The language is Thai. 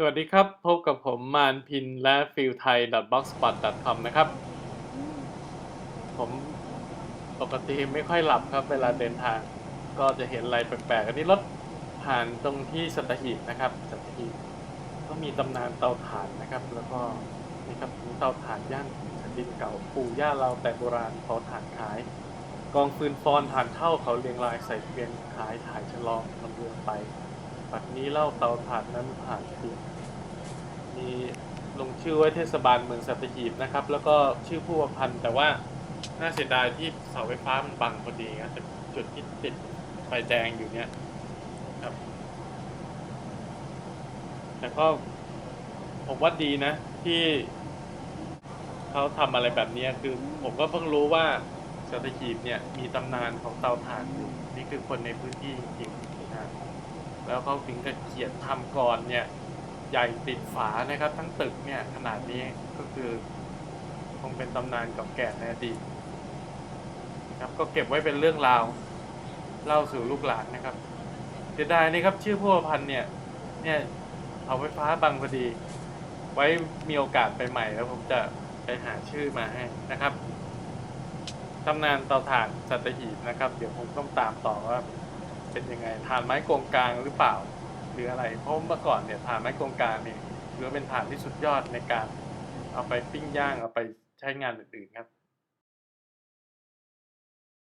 สวัสดีครับ พบกับผมมานพินและฟิลไทย .blogspot com นะครับ ผมปกติไม่ค่อยหลับครับ เวลาเดินทาง ก็จะเห็นอะไรแปลกๆ อันนี้รถผ่านตรงที่สัตหีบนะครับ สัตหีบก็มีตำนานเตาถ่านนะครับ แล้วก็นี่ครับเตาถ่านย่านแผ่นดินเก่าปู่ย่าเราแต่โบราณเผาถ่านขาย กองฟืนฟอนถ่านเท่าเขาเรียงรายใส่เกวียนขายถ่ายฉลองลำเรือไป บันนี้เล่าเตาถ่านนั้นผ่านเพียงมีลงชื่อไว้เทศบาลเมืองสัตหีบนะครับ แล้วก็ชื่อผู้ประพันธ์แต่ว่าน่าเสียดายที่เสาไฟฟ้ามันบังพอดีครับแต่จุดที่ติดไฟแดงอยู่เนี่ยครับ แต่ก็ผมว่าดีนะที่เขาทำอะไรแบบนี้คือ ผมก็เพิ่งรู้ว่าสัตหีบเนี่ยมีตำนานของเตาถ่านอยู่นี่คือคนในพื้นที่จริงๆนะ แล้วเขาถึงกับเขียนทำก่อนเนี่ยใหญ่ติดฝานะครับ ทั้งตึกเนี่ยขนาดนี้ก็คือคงเป็นตำนานเก่าแก่ในอดีตครับก็เก็บไว้เป็นเรื่องราวเล่าสู่ลูกหลานนะครับเสียดายนี่ครับชื่อผู้พันเนี่ยเนี่ยเอาไฟฟ้าบังพอดี ไว้มีโอกาสไปใหม่แล้วผมจะไปหาชื่อมาให้นะครับตำนานเตาถ่านสัตหีบนะครับ เดี๋ยวผมต้องตามต่อว่า เป็นยังไงฐานไม้โกงกลางหรือเปล่า หรืออะไร เพราะเมื่อก่อนเนี่ยฐานไม้โกงกลางเนี่ยถือว่าเป็นฐานที่สุดยอดในการเอาไปปิ้งย่างเอาไปใช้งานอื่นๆครับ